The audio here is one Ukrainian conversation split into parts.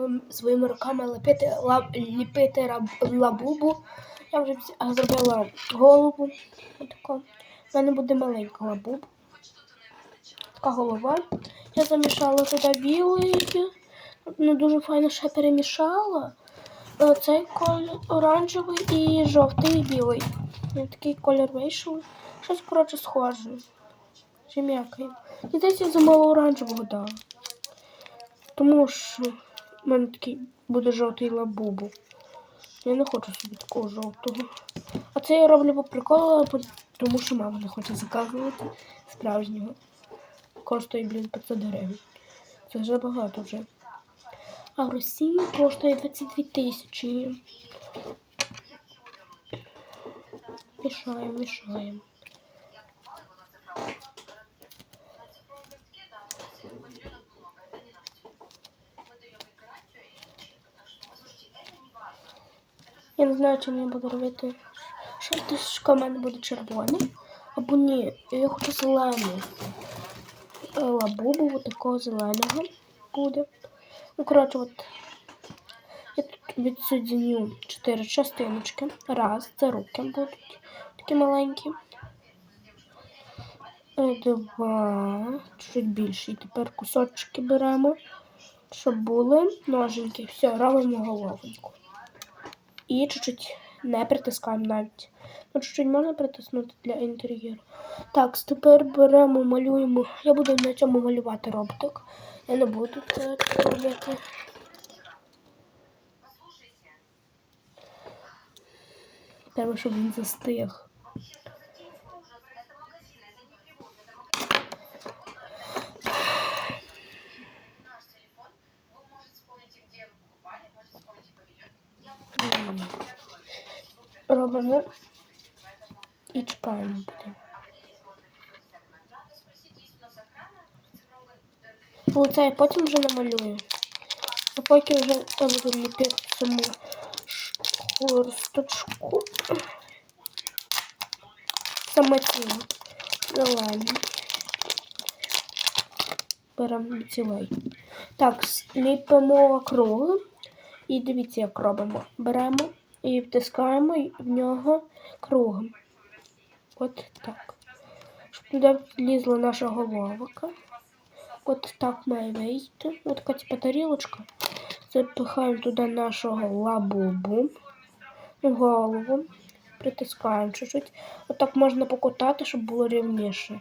своїм- своїми руками ліпити, лап, ліпити раб- лабубу. Я вже зробила голову. Отако. У мене буде маленька лабуба. Така голова. Я замішала туди білий. Ну, дуже файно ще перемішала. Цей колір оранжевий і жовтий і білий. І такий колір вийшов. Щось, коротше, схоже. Чи м'який. І десь я замало оранжевого дала. Тому що в мене такий буде жовтий лабубу. Я не хочу собі такого жовтого. А це я роблю по приколу, тому що мама не хоче заказувати справжнього. Коштує, блін, 500 гривень. Це вже багато вже. А в Росії коштує 22 тисячі. Мішаємо, мішаємо. Я не знаю, чим я буду робити. Шартишка в мене буде червоний. Або ні, я хочу зелений. Е, Лабубу такого зеленого буде. Ну, коротше, от я тут відсоединю чотири частиночки. Раз, це руки будуть такі маленькі. Е, Два, чуть більше. І тепер кусочки беремо, щоб були ноженьки. Все, робимо головоньку. І чуть-чуть не притискаємо навіть. Ну, чуть-чуть можна притиснути для інтер'єру. Так, тепер беремо, малюємо. Я буду на цьому малювати роботок. Я не буду це робити. Треба, щоб він застиг. М. Робимо і чекаємо. потім. Оце я потім вже намалюю. А поки вже я буду ліпити саму шкурсточку. Саме тіло. Зелене. Беремо цілий. Так, ліпимо круг. І дивіться, як робимо. Беремо і втискаємо в нього кругом. От так. Щоб туди влізла наша головка. От так має вийти. От така типа тарілочка. Запихаємо туди нашого лабубу. Голову. Притискаємо чуть-чуть. Отак можна покотати, щоб було рівніше.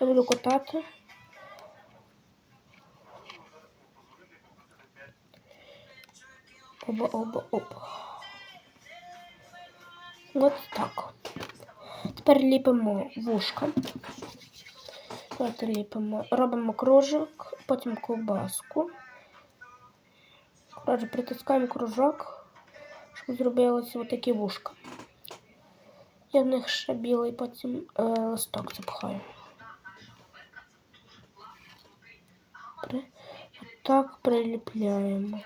Я буду котати. Оба, оба, оба. От так. Тепер ліпимо вушка. Давайте ліпимо. Робимо кружок, потім ковбаску. Коротше, притискаємо кружок, щоб зробилося отакі вушка. Я в них ще білий потім е, листок запхаю. При... Так приліпляємо.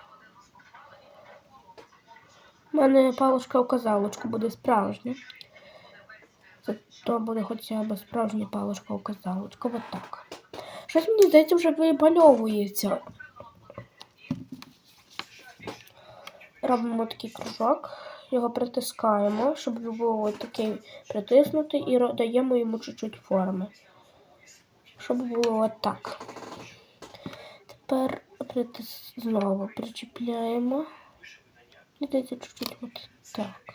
У мене паличка указалочку буде справжня. Це то буде хоча б справжня паличка указалочка. От так. Щось мені здається вже випальовується. Робимо такий кружок, його притискаємо, щоб був такий притиснутий, і даємо йому чуть-чуть форми. Щоб було отак. Тепер притис... знову причіпляємо. І дайте чуть-чуть от так.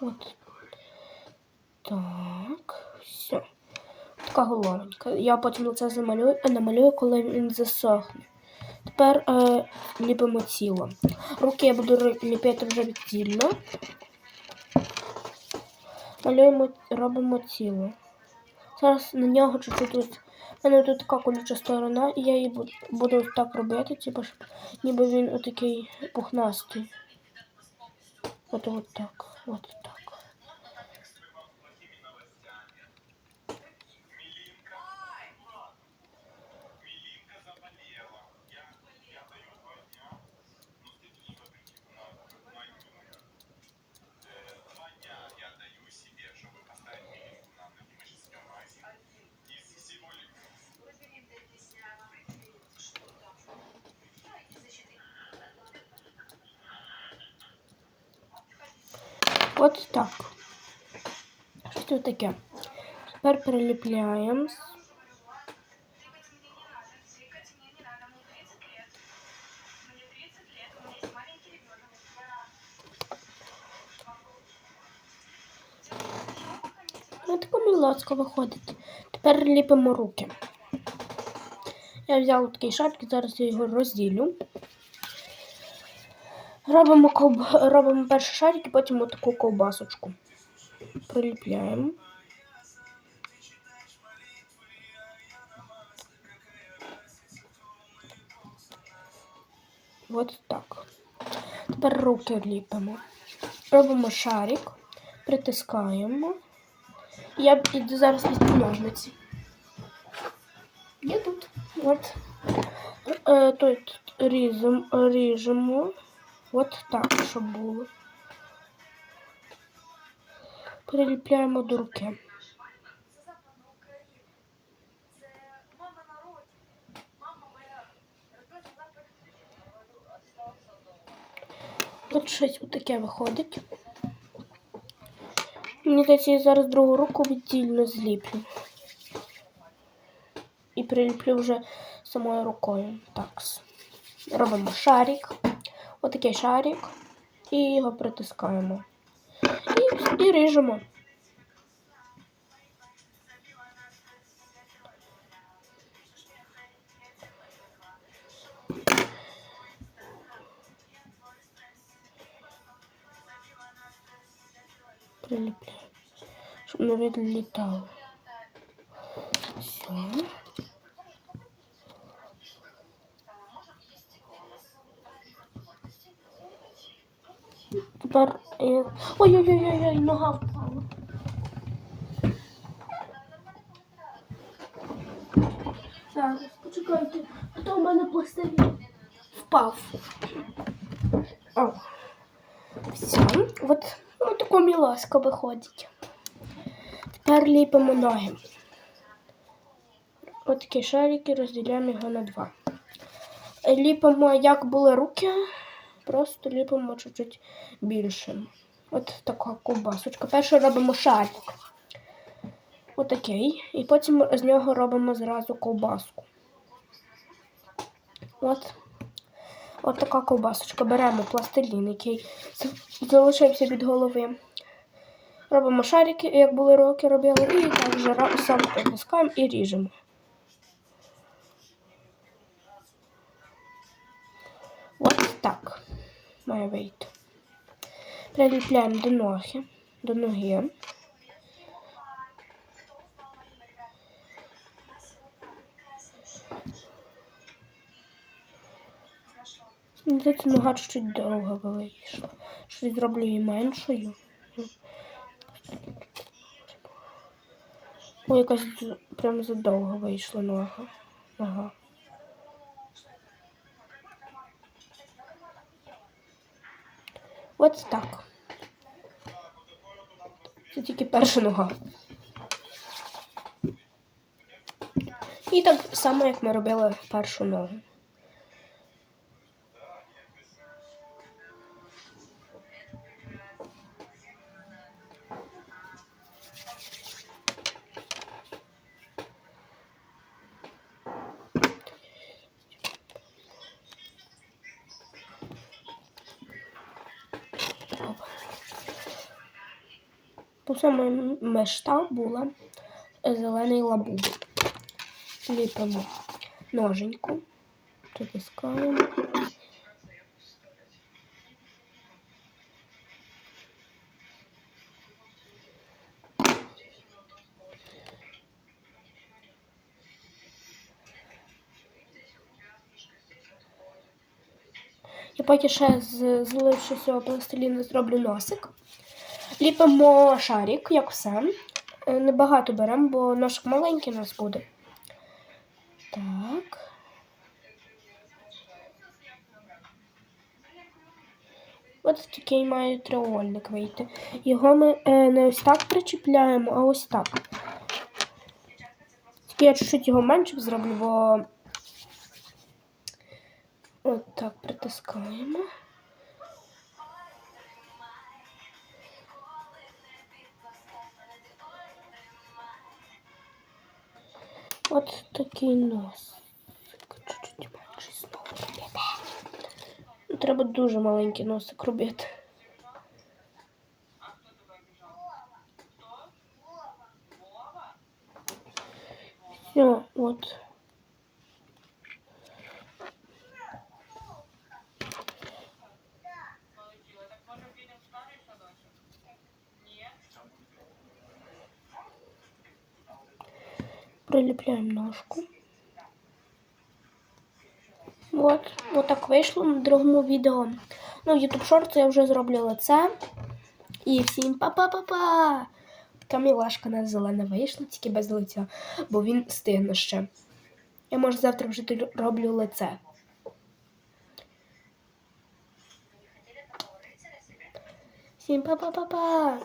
От. Так. Все. Така головонька. Я потім це замалюю, а намалюю, коли він засохне. Тепер е, ліпимо тіло. Руки я буду ліпити вже віддільно. Малюємо, робимо тіло. Зараз на нього чуть-чуть мене тут така колюча сторона, і я її буду, буду так робити, типу, щоб ніби він отакий пухнастий. От от так. От От так. Що таке? Тепер приліпляємо. Ну, тако мілоцько виходить. Тепер ліпимо руки. Я взяла такий шарик, зараз я його розділю. Робимо, ковб... Робимо перший шарик і потім отаку ковбасочку. Приліпляємо. От так. Тепер руки ліпимо. Робимо шарик, притискаємо. Я б- іду зараз візьму ножниці. Я тут. От. Е, тут ріжемо. От так, щоб було. Приліпляємо до руки. От щось отаке виходить. Мені здається, я зараз другу руку віддільно зліплю. І приліплю вже самою рукою. Так. Робимо шарик. Отакий шарик. І його притискаємо. І, і ріжемо. Приліпляємо. Щоб не відлітало. Все. Тепер. е, Ой-ой-ой, нога впала. Зараз, почекайте, а то у мене пластилін впав. О. Все. От, от тако міласка виходить. Тепер ліпимо ноги. Ось такі шарики, розділяємо його на два. Ліпимо, як були руки, просто ліпимо чуть-чуть більше. От така ковбасочка. Перше робимо шарик. Отакий. І потім з нього робимо зразу ковбаску. От. От така ковбасочка. Беремо пластилін, який залишився від голови. Робимо шарики, як були руки робили, і так вже сам притискаємо і ріжемо. Ось так має вийти. Приліпляємо до ноги, до ноги. Здається, нога чуть довго вийшла. Щось зроблю її меншою. Ой, якась прям задовго вийшла нога. Ага. От так. Це тільки перша нога. І так само, як ми робили першу ногу. По саме мешта була зелений лабуб. Ліпимо ноженьку, притискаємо. Я поки ще з зливши пластиліну зроблю носик. Ліпимо шарик, як все. Е, Небагато беремо, бо ножик маленький у нас буде. Так. От такий має треугольник вийти. Його ми е, не ось так причіпляємо, а ось так. Тільки я чуть-чуть його менше зроблю, бо от так притискаємо. От такий нос. Чуть-чуть менший знову. Ну, Треба дуже маленький носик робити. Все, от. Приліпляємо ножку. От, от так вийшло на другому відео. Ну, в YouTube Shorts я вже зроблю лице. І всім па-па-па-па! Така мілашка на зелена вийшла, тільки без лиця, бо він стигне ще. Я може завтра вже роблю лице. Всім па-па-па-па!